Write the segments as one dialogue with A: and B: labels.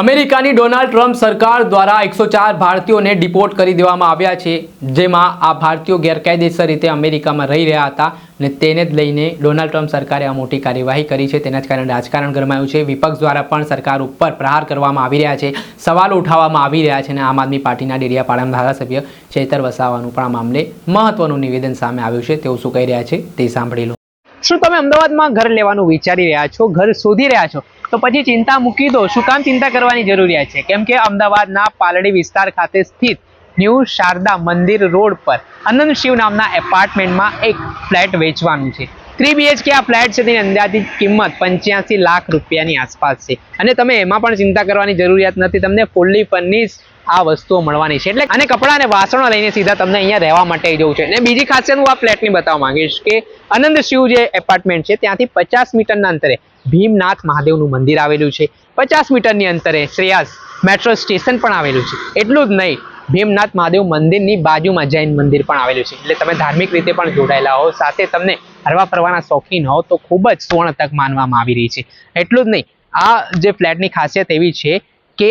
A: અમેરિકાની Donald Trump સરકાર દ્વારા એકસો ચાર ભારતીયોને ડિપોર્ટ કરી દેવામાં આવ્યા છે, જેમાં આ ભારતીયો ગેરકાયદેસર રીતે અમેરિકામાં રહી રહ્યા હતા અને તેને જ લઈને ડોનાલ્ડ ટ્રમ્પ સરકારે આ મોટી કાર્યવાહી કરી છે. તેના જ કારણે રાજકારણ ગરમાયું છે. વિપક્ષ દ્વારા પણ સરકાર ઉપર પ્રહાર કરવામાં આવી રહ્યા છે. સવાલો ઉઠાવવામાં આવી રહ્યા છે અને આમ આદમી પાર્ટીના ડેડિયાપાડાના ધારાસભ્ય ચેતર વસાવાનું પણ આ મામલે મહત્વનું નિવેદન સામે આવ્યું છે. તેઓ શું કહી રહ્યા છે તે સાંભળી લો. શું તમે અમદાવાદમાં ઘર લેવાનું વિચારી રહ્યા છો? ઘર શોધી રહ્યા છો? તો પછી ચિંતા મૂકી દો. શું કામ ચિંતા કરવાની જરૂરિયાત છે? કેમ કે અમદાવાદના પાલડી વિસ્તાર ખાતે સ્થિત ન્યૂ શારદા મંદિર રોડ પર અનંત શિવ નામના એપાર્ટમેન્ટમાં એક ફ્લેટ વેચવાનું છે. થ્રી બીએચકે આ ફ્લેટ છે તેની અંદાજિત કિંમત પંચ્યાસી લાખ રૂપિયાની આસપાસ છે. અને તમે એમાં પણ ચિંતા કરવાની જરૂરિયાત નથી. તમને ફૂલ્લી ફર્નિશ આ વસ્તુઓ મળવાની છે. એટલે અને કપડાં અને વાસણો લઈને સીધા તમને અહીંયા રહેવા માટે જવું છે. અને બીજી ખાસિયત હું આ ફ્લેટની બતાવવા માંગીશ કે આનંદ શિવ જે એપાર્ટમેન્ટ છે ત્યાંથી પચાસ મીટરના અંતરે ભીમનાથ મહાદેવનું મંદિર આવેલું છે. પચાસ મીટરની અંતરે શ્રેયાસ મેટ્રો સ્ટેશન પણ આવેલું છે. એટલું જ નહીં, ભીમનાથ મહાદેવ મંદિરની બાજુમાં જૈન મંદિર પણ આવેલું છે. એટલે તમે ધાર્મિક રીતે પણ જોડાયેલા હો. સાથે તમને હરવા ફરવાના શોખીન હો તો ખૂબ જ સુવર્ણ તક માનવામાં આવી રહી છે. એટલું જ નહીં, આ જે ફ્લેટની ખાસિયત એવી છે કે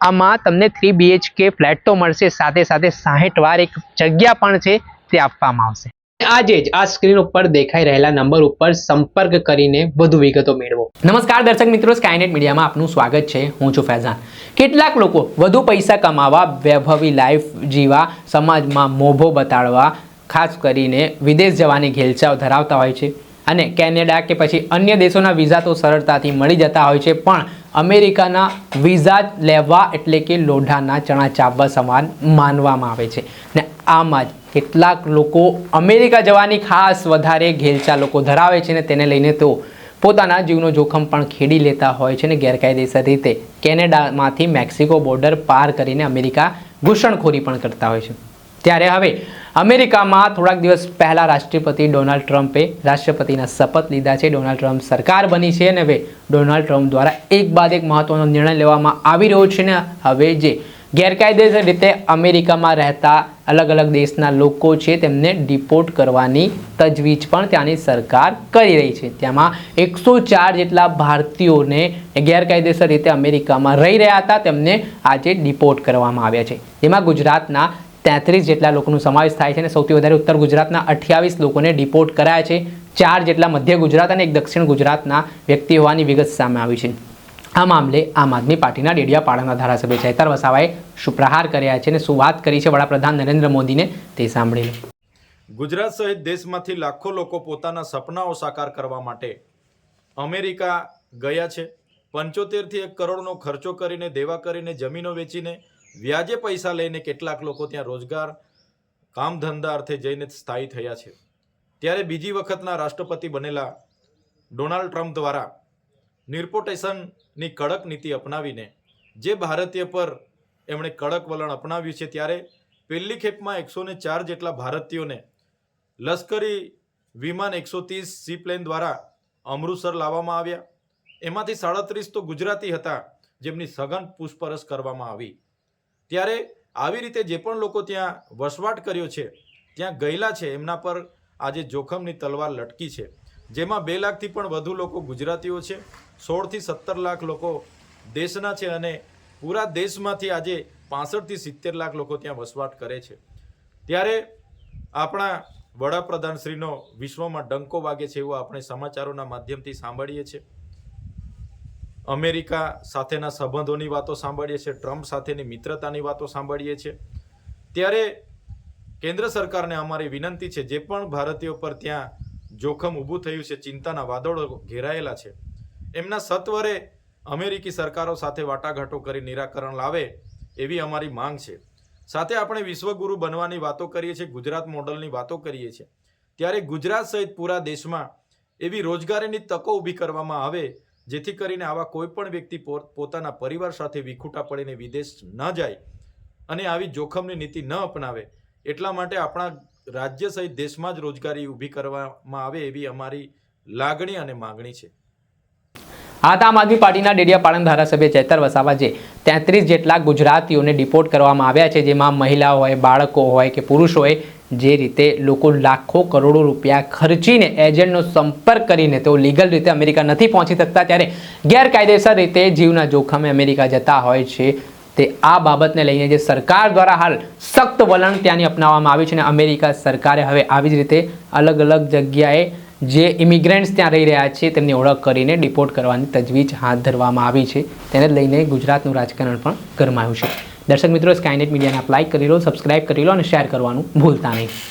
A: આમાં તમને થ્રી બીએચકે ફ્લેટ તો મળશે. સાથે સાથે સાહીઠ વાર એક જગ્યા પણ છે તે આપવામાં આવશે. આજે જ આ સ્ક્રીન ઉપર દેખાઈ રહેલા નંબર ઉપર સંપર્ક કરીને વધુ વિગતો મેળવો. નમસ્કાર દર્શક મિત્રો સ્કાયનેટ મીડિયામાં આપનું સ્વાગત છે. હું છું ફૈઝાન. કેટલાક લોકો વધુ પૈસા કમાવા, વૈભવી લાઈફ જીવા સમાજમાં મોભો બતાડવા, ખાસ કરીને વિદેશ જવાની ઘેલચાવ ધરાવતા હોય છે. અને કેનેડા કે પછી અન્ય દેશોના વિઝા તો સરળતાથી મળી જતા હોય છે, પણ અમેરિકાના વિઝા લેવા એટલે કે લોઢાના ચણા ચાવવા સમાન માનવામાં આવે છે. ને આમાં જ કેટલાક લોકો અમેરિકા જવાની ખાસ વધારે ઘેલચા લોકો ધરાવે છે ને તેને લઈને તો પોતાના જીવનો જોખમ પણ ખેડી લેતા હોય છે ને ગેરકાયદેસર રીતે કેનેડામાંથી મેક્સિકો બોર્ડર પાર કરીને અમેરિકા ઘૂસણખોરી પણ કરતા હોય છે. ત્યારે હવે અમેરિકામાં થોડાક દિવસ પહેલાં રાષ્ટ્રપતિ ડોનાલ્ડ ટ્રમ્પે રાષ્ટ્રપતિના શપથ લીધા છે. ડોનાલ્ડ ટ્રમ્પ સરકાર બની છે અને હવે ડોનાલ્ડ ટ્રમ્પ દ્વારા એક બાદ એક મહત્વનો નિર્ણય લેવામાં આવી રહ્યો છે ને હવે જે ગેરકાયદેસર રીતે અમેરિકામાં રહેતા અલગ અલગ દેશના લોકો છે તેમને ડિપોર્ટ કરવાની તજવીજ પણ ત્યાંની સરકાર કરી રહી છે. તેમાં એકસો ચાર જેટલા ભારતીયોને ગેરકાયદેસર રીતે અમેરિકામાં રહી રહ્યા હતા. તેમને આજે ડિપોર્ટ કરવામાં આવ્યા છે. જેમાં ગુજરાતના તેત્રીસ જેટલા લોકોનો સમાવેશ થાય છે અને સૌથી વધારે ઉત્તર ગુજરાતના અઠ્યાવીસ લોકોને ડિપોર્ટ કરાયા છે. ચાર જેટલા મધ્ય ગુજરાત અને એક દક્ષિણ ગુજરાતના વ્યક્તિ હોવાની વિગત સામે આવી છે. આ મામલે આમ આદમી પાર્ટીના ડેડિયાપાડાના ધારાસભ્ય ચૈતર વસાવાએ શું પ્રહાર કર્યા છે અને શું વાત કરી છે વડાપ્રધાન નરેન્દ્ર મોદીને તે સાંભળી
B: ગુજરાત સહિત દેશમાંથી લાખો લોકો પોતાના સપનાઓ સાકાર કરવા માટે અમેરિકા ગયા છે. પંચોતેરથી એક કરોડનો ખર્ચો કરીને, દેવા કરીને, જમીનો વેચીને વ્યાજે પૈસા લઈને કેટલાક લોકો ત્યાં રોજગાર કામ ધંધા અર્થે જઈને સ્થાયી થયા છે. ત્યારે બીજી વખતના રાષ્ટ્રપતિ બનેલા ડોનાલ્ડ ટ્રમ્પ દ્વારા નિર્પોટેશનની કડક નીતિ અપનાવીને, જે ભારતીય પર એમણે કડક વલણ અપનાવ્યું છે, ત્યારે પહેલી ખેપમાં એકસો ને ચાર જેટલા ભારતીયોને લશ્કરી વિમાન એકસો ત્રીસ સીપ્લેન દ્વારા અમૃતસર લાવવામાં આવ્યા. એમાંથી સાડત્રીસ તો ગુજરાતી હતા, જેમની સઘન પૂછપરછ કરવામાં આવી. ત્યારે આવી રીતે જે પણ લોકો ત્યાં વસવાટ કર્યો છે, ત્યાં ગયેલા છે, એમના પર આજે જોખમની તલવાર લટકી છે. જેમાં બે લાખથી પણ વધુ લોકો ગુજરાતીઓ છે, સોળથી સત્તર લાખ લોકો દેશના છે અને પૂરા દેશમાંથી આજે પાસઠથી સિત્તેર લાખ લોકો ત્યાં વસવાટ કરે છે. ત્યારે આપણા વડાપ્રધાનશ્રીનો વિશ્વમાં ડંકો વાગે છે એવું આપણે સમાચારોના માધ્યમથી સાંભળીએ છીએ. અમેરિકા સાથેના સંબંધોની વાતો સાંભળીએ છીએ, ટ્રમ્પ સાથેની મિત્રતાની વાતો સાંભળીએ છીએ. ત્યારે કેન્દ્ર સરકારને અમારી વિનંતી છે, જે પણ ભારતીયો પર ત્યાં જોખમ ઊભું થયું છે, ચિંતાના વાદળો ઘેરાયેલા છે, એમના સત્વરે અમેરિકી સરકારો સાથે વાટાઘાટો કરી નિરાકરણ લાવે એવી અમારી માંગ છે. સાથે આપણે વિશ્વગુરુ બનવાની વાતો કરીએ છીએ, ગુજરાત મોડલની વાતો કરીએ છીએ. ત્યારે ગુજરાત સહિત પૂરા દેશમાં એવી રોજગારીની તકો ઊભી કરવામાં આવે જેથી કરીને આવા કોઈ પણ વ્યક્તિ પોતાના પરિવાર સાથે વિખૂટા પડીને વિદેશ ન જાય અને આવી જોખમની નીતિ ન અપનાવે, એટલા માટે આપણા રાજ્ય સહિત દેશમાં જ રોજગારી ઊભી કરવામાં આવે એવી અમારી લાગણી અને માગણી છે.
A: આ આમ આદમી પાર્ટીના ડેડિયાપાડા ધારાસભ્ય ચેતર વસાવા જે તેત્રીસ જેટલા ગુજરાતીઓને ડિપોર્ટ કરવામાં આવ્યા છે, જેમાં મહિલાઓ હોય, બાળકો હોય કે પુરુષ હોય જે રીતે લોકો લાખો કરોડો રૂપિયા ખર્ચીને એજન્ટનો સંપર્ક કરીને તેઓ લીગલ રીતે અમેરિકા નથી પહોંચી શકતા ત્યારે ગેરકાયદેસર રીતે જીવના જોખમે અમેરિકા જતા હોય છે. તે આ બાબતને લઈને જે સરકાર દ્વારા હાલ સખ્ત વલણ ત્યાંની અપનાવવામાં આવ્યું છે અને અમેરિકા સરકારે હવે આવી જ રીતે અલગ અલગ જગ્યાએ જે ઇમિગ્રન્ટ્સ ત્યાં રહી રહ્યા છે તેમની ઓળખ કરીને ડિપોર્ટ કરવાની તજવીજ હાથ ધરવામાં આવી છે. તેને લઈને ગુજરાતનું રાજકારણ પણ ગરમાયું છે. દર્શક મિત્રો સ્કાયનેટ મીડિયાને આપ લાઇક કરી લો સબસ્ક્રાઇબ કરી લો અને શેર કરવાનું ભૂલતા નહીં.